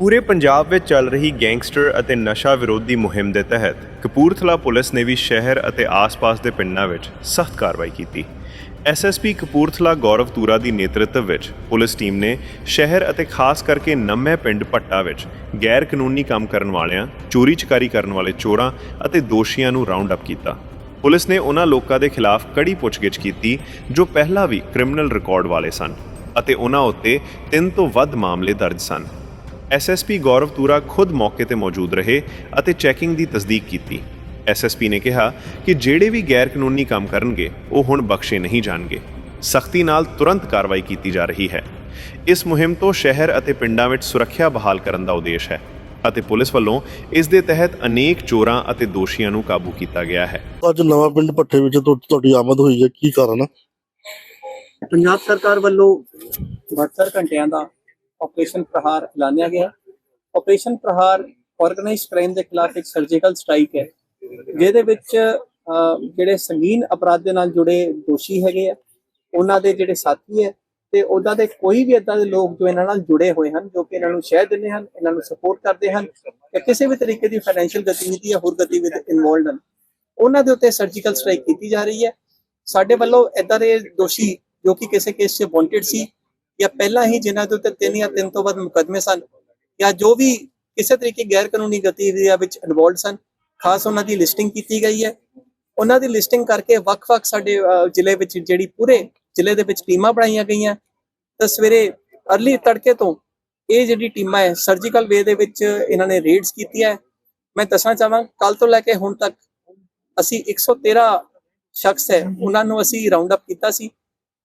ਪੂਰੇ ਪੰਜਾਬ ਵਿੱਚ ਚੱਲ ਰਹੀ ਗੈਂਗਸਟਰ ਅਤੇ ਨਸ਼ਾ ਵਿਰੋਧੀ ਮੁਹਿੰਮ ਦੇ ਤਹਿਤ ਕਪੂਰਥਲਾ ਪੁਲਿਸ ਨੇ ਵੀ ਸ਼ਹਿਰ ਅਤੇ ਆਸ-ਪਾਸ ਦੇ ਪਿੰਡਾਂ ਵਿੱਚ ਸਖਤ ਕਾਰਵਾਈ ਕੀਤੀ। ਐਸਐਸਪੀ ਕਪੂਰਥਲਾ ਗੌਰਵ ਤੂਰਾ ਦੀ ਨੇਤਰਤਵ ਵਿੱਚ ਪੁਲਿਸ ਟੀਮ ਨੇ ਸ਼ਹਿਰ ਅਤੇ ਖਾਸ ਕਰਕੇ ਨੰਮੇ ਪਿੰਡ ਭੱਟਾ ਵਿੱਚ ਗੈਰ ਕਾਨੂੰਨੀ ਕੰਮ ਕਰਨ ਵਾਲਿਆਂ ਚੋਰੀ ਚਕਾਰੀ ਕਰਨ ਵਾਲੇ ਚੋਰਾਂ ਅਤੇ ਦੋਸ਼ੀਆਂ ਨੂੰ ਰਾਉਂਡ ਅਪ ਕੀਤਾ। ਪੁਲਿਸ ਨੇ ਉਹਨਾਂ ਲੋਕਾਂ ਦੇ ਖਿਲਾਫ ਕੜੀ ਪੁੱਛਗਿੱਛ ਕੀਤੀ ਜੋ ਪਹਿਲਾਂ ਵੀ ਕ੍ਰਿਮੀਨਲ ਰਿਕਾਰਡ ਵਾਲੇ ਸਨ ਅਤੇ ਉਹਨਾਂ ਉੱਤੇ ਤਿੰਨ ਤੋਂ ਵੱਧ ਮਾਮਲੇ ਦਰਜ ਸਨ। ਐਸਐਸਪੀ ਗੌਰਵ ਤੂਰਾ ਖੁਦ ਮੌਕੇ ਤੇ ਮੌਜੂਦ ਰਹੇ ਅਤੇ ਚੈਕਿੰਗ ਦੀ ਤਸਦੀਕ ਕੀਤੀ। ਐਸਐਸਪੀ ਨੇ ਕਿਹਾ ਕਿ ਜਿਹੜੇ ਵੀ ਗੈਰ ਕਾਨੂੰਨੀ ਕੰਮ ਕਰਨਗੇ ਉਹ ਹੁਣ ਬਖਸ਼ੇ ਨਹੀਂ ਜਾਣਗੇ। ਸਖਤੀ ਨਾਲ ਤੁਰੰਤ ਕਾਰਵਾਈ ਕੀਤੀ ਜਾ ਰਹੀ ਹੈ। ਇਸ ਮੁਹਿੰਮ ਤੋਂ ਸ਼ਹਿਰ ਅਤੇ ਪਿੰਡਾਂ ਵਿੱਚ ਸੁਰੱਖਿਆ ਬਹਾਲ ਕਰਨ ਦਾ ਉਦੇਸ਼ ਹੈ ਅਤੇ ਪੁਲਿਸ ਵੱਲੋਂ ਇਸ ਦੇ ਤਹਿਤ ਅਨੇਕ ਚੋਰਾਂ ਅਤੇ ਦੋਸ਼ੀਆਂ ਨੂੰ ਕਾਬੂ ਕੀਤਾ ਗਿਆ ਹੈ। ਅੱਜ ਨਵਾਂ ਪਿੰਡ ਭੱਠੇ ਵਿੱਚ ਤੁਹਾ- ਤੁਹਾਡੀ ਆਮਦ ਹੋਈ ਹੈ ਕੀ ਕਾਰਨ ਹੈ? ਪੰਜਾਬ ਸਰਕਾਰ ਵੱਲੋਂ 72 ਘੰਟਿਆਂ ਦਾ ਆਪਰੇਸ਼ਨ ਪ੍ਰਹਾਰ ਐਲਾਨਿਆ ਗਿਆ ਹੈ। ਆਪਰੇਸ਼ਨ ਪ੍ਰਹਾਰ ਆਰਗੇਨਾਈਜ਼ਡ ਕ੍ਰਾਈਮ ਦੇ ਖਿਲਾਫ ਇੱਕ ਸਰਜੀਕਲ ਸਟ੍ਰਾਈਕ ਹੈ, ਜਿਹਦੇ ਵਿੱਚ ਜਿਹੜੇ ਸੰਗੀਨ ਅਪਰਾਧ ਦੇ ਨਾਲ ਜੁੜੇ ਦੋਸ਼ੀ ਹੈਗੇ ਆ, ਉਹਨਾਂ ਦੇ ਜਿਹੜੇ ਸਾਥੀ ਹੈ ਤੇ ਉਹਨਾਂ ਦੇ ਕੋਈ ਵੀ ਇਦਾਂ ਦੇ ਲੋਕ ਜੋ ਇਹਨਾਂ ਨਾਲ ਜੁੜੇ ਹੋਏ ਹਨ, ਜੋ ਕਿ ਇਹਨਾਂ ਨੂੰ ਸ਼ਹਿ ਦਿੰਦੇ ਹਨ, ਇਹਨਾਂ ਨੂੰ ਸਪੋਰਟ ਕਰਦੇ ਹਨ ਜਾਂ ਕਿਸੇ ਵੀ ਤਰੀਕੇ ਦੀ ਫਾਈਨੈਂਸ਼ੀਅਲ ਗਤੀਵਿਧੀ ਜਾਂ ਹੋਰ ਗਤੀਵਿਧੀ ਇਨਵੋਲਡ ਹਨ, ਉਹਨਾਂ ਦੇ ਉੱਤੇ ਸਰਜੀਕਲ ਸਟ੍ਰਾਈਕ ਕੀਤੀ ਜਾ ਰਹੀ ਹੈ ਸਾਡੇ ਵੱਲੋਂ ਇਦਾਂ ਦੇ ਦੋਸ਼ੀ ਜੋ ਕਿ ਕਿਸੇ ਕੇਸ 'ਚ ਵਾਂਟਡ ਸੀ ਜਾਂ ਪਹਿਲਾਂ ਹੀ ਜਿਨ੍ਹਾਂ ਦੇ ਉੱਤੇ ਤਿੰਨ ਜਾਂ ਤਿੰਨ ਤੋਂ ਵੱਧ ਮੁਕੱਦਮੇ ਸਨ, ਜਾਂ ਜੋ ਵੀ ਕਿਸੇ ਤਰੀਕੇ ਗੈਰ ਕਾਨੂੰਨੀ ਗਤੀਵਿਧੀਆਂ ਵਿੱਚ ਇਨਵੋਲਡ ਸਨ, ਖਾਸ ਉਹਨਾਂ ਦੀ ਲਿਸਟਿੰਗ ਕੀਤੀ ਗਈ ਹੈ। ਉਹਨਾਂ ਦੀ ਲਿਸਟਿੰਗ ਕਰਕੇ ਵੱਖ-ਵੱਖ ਸਾਡੇ ਜ਼ਿਲ੍ਹੇ ਵਿੱਚ ਜਿਹੜੀ ਪੂਰੇ ਜ਼ਿਲ੍ਹੇ ਦੇ ਵਿੱਚ ਟੀਮਾਂ ਬਣਾਈਆਂ ਗਈਆਂ। ਤਾਂ ਸਵੇਰੇ ਅਰਲੀ ਤੜਕੇ ਤੋਂ ਇਹ ਜਿਹੜੀ ਟੀਮਾਂ ਹੈ ਸਰਜੀਕਲ ਵੇ ਦੇ ਵਿੱਚ ਇਹਨਾਂ ਨੇ ਰੇਡਸ ਕੀਤੀਆਂ ਮੈਂ ਦੱਸਣਾ ਚਾਹਾਂ ਕੱਲ ਤੋਂ ਲੈ ਕੇ ਹੁਣ ਤੱਕ ਅਸੀਂ 113 ਸ਼ਖਸ ਹੈ, ਉਹਨਾਂ ਨੂੰ ਅਸੀਂ ਰਾਉਂਡ ਅਪ ਕੀਤਾ ਸੀ।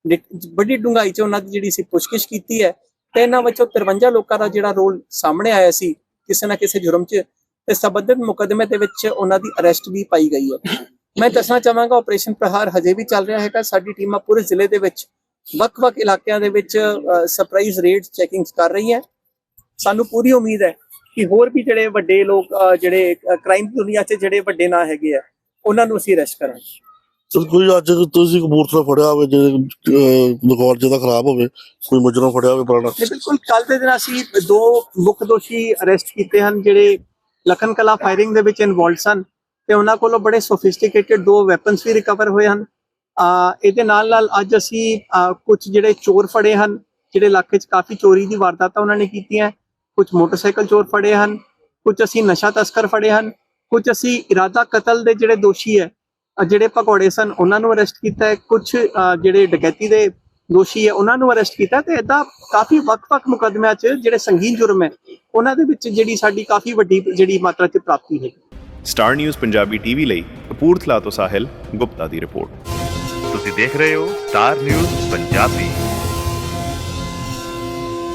ਵੱਡੀ ਡੂੰਘਾਈ 'ਚ ਉਹਨਾਂ ਦੀ ਜਿਹੜੀ ਸੀ ਪੁੱਛਗਿੱਛ ਕੀਤੀ ਹੈ ਤੇ ਇਹਨਾਂ ਵਿੱਚੋਂ 53 ਲੋਕਾਂ ਦਾ ਜਿਹੜਾ ਰੋਲ ਸਾਹਮਣੇ ਆਇਆ ਸੀ, ਕਿਸੇ ਨਾ ਕਿਸੇ ਜੁਰਮ 'ਚ ਤੇ ਸਬੰਧਿਤ ਮੁਕੱਦਮੇ ਦੇ ਵਿੱਚ ਉਹਨਾਂ ਦੀ ਅਰੈਸਟ ਵੀ ਪਾਈ ਗਈ ਹੈ। ਮੈਂ ਦੱਸਣਾ ਚਾਹਾਂਗਾ ਆਪਰੇਸ਼ਨ ਪ੍ਰਹਾਰ ਹਜੇ ਵੀ ਚੱਲ ਰਿਹਾ ਹੈਗਾ। ਸਾਡੀ ਟੀਮਾਂ ਪੂਰੇ ਜ਼ਿਲ੍ਹੇ ਦੇ ਵਿੱਚ, ਵੱਖ-ਵੱਖ ਇਲਾਕਿਆਂ ਦੇ ਵਿੱਚ ਸਰਪ੍ਰਾਈਜ਼ ਰੇਡਸ ਚੈਕਿੰਗਸ ਕਰ ਰਹੀ ਹੈ। ਸਾਨੂੰ ਪੂਰੀ ਉਮੀਦ ਹੈ ਕਿ ਹੋਰ ਵੀ ਜਿਹੜੇ ਵੱਡੇ ਲੋਕ ਜਿਹੜੇ ਕ੍ਰਾਈਮ ਦੁਨੀਆ 'ਚ ਜਿਹੜੇ ਵੱਡੇ ਨਾਂ ਹੈਗੇ ਆ, ਉਹਨਾਂ ਨੂੰ ਅਸੀਂ ਅਰੈਸਟ ਕਰਾਂਗੇ। ਸਰ, ਕੋਈ ਅੱਜ ਤੁਸੀਂ ਕਬੂਤਰ ਫੜਿਆ ਹੋਵੇ ਜੇ ਰਿਕਾਰਡ ਜਿਹਦਾ ਖਰਾਬ ਹੋਵੇ, ਕੋਈ ਮੁਜਰਮ ਫੜਿਆ ਹੋਵੇ ਪੁਰਾਣਾ? ਬਿਲਕੁਲ ਕੱਲ ਦੇ ਦਿਨ ਅਸੀਂ ਦੋ ਮੁੱਖ ਦੋਸ਼ੀ ਅਰੈਸਟ ਕੀਤੇ ਹਨ, ਜਿਹੜੇ ਲਖਨ ਕਲਾ ਫਾਇਰਿੰਗ ਦੇ ਵਿੱਚ ਇਨਵੋਲਡ ਸਨ ਤੇ ਉਹਨਾਂ ਕੋਲੋਂ ਬੜੇ ਸੋਫਿਸਟੀਕੇਟਿਡ ਦੋ ਵੈਪਨਸ ਵੀ ਰਿਕਵਰ ਹੋਏ ਹਨ। ਇਹਦੇ ਨਾਲ ਨਾਲ ਅੱਜ ਅਸੀਂ ਕੁਝ ਜਿਹੜੇ ਚੋਰ ਫੜੇ ਹਨ, ਜਿਹੜੇ ਇਲਾਕੇ 'ਚ ਕਾਫੀ ਚੋਰੀ ਦੀ ਵਾਰਦਾਤਾਂ ਉਹਨਾਂ ਨੇ ਕੀਤੀਆਂ, ਕੁਝ ਮੋਟਰਸਾਈਕਲ ਚੋਰ ਫੜੇ ਹਨ, ਕੁਝ ਅਸੀਂ ਨਸ਼ਾ ਤਸਕਰ ਫੜੇ ਹਨ, ਕੁਝ ਅਸੀਂ ਇਰਾਦਾ ਕਤਲ ਦੇ ਜਿਹੜੇ ਦੋਸ਼ੀ ਹੈ ਜਿਹੜੇ ਭਗੌੜੇ ਸਨ ਉਹਨਾਂ ਨੂੰ ਅਰੈਸਟ ਕੀਤਾ ਹੈ। ਕੁਝ ਜਿਹੜੇ ਡਕੈਤੀ ਦੇ ਦੋਸ਼ੀ ਹੈ ਉਹਨਾਂ ਨੂੰ ਅਰੈਸਟ ਕੀਤਾ ਤੇ ਇਦਾਂ ਕਾਫੀ ਵੱਖ-ਵੱਖ ਮੁਕੱਦਮਿਆਂ 'ਚ ਜਿਹੜੇ ਸੰਗੀਨ ਜੁਰਮ ਹੈ ਉਹਨਾਂ ਦੇ ਵਿੱਚ ਜਿਹੜੀ ਸਾਡੀ ਕਾਫੀ ਵੱਡੀ ਜਿਹੜੀ ਮਾਤਰਾ 'ਚ ਪ੍ਰਾਪਤੀ ਹੈ। ਸਟਾਰ ਨਿਊਜ਼ ਪੰਜਾਬੀ ਟੀਵੀ ਲਈ ਕਪੂਰਥਲਾ ਤੋਂ ਸਾਹਿਲ ਗੁਪਤਾ ਦੀ ਰਿਪੋਰਟ। ਤੁਸੀਂ ਦੇਖ ਰਹੇ ਹੋ ਸਟਾਰ ਨਿਊਜ਼ ਪੰਜਾਬੀ।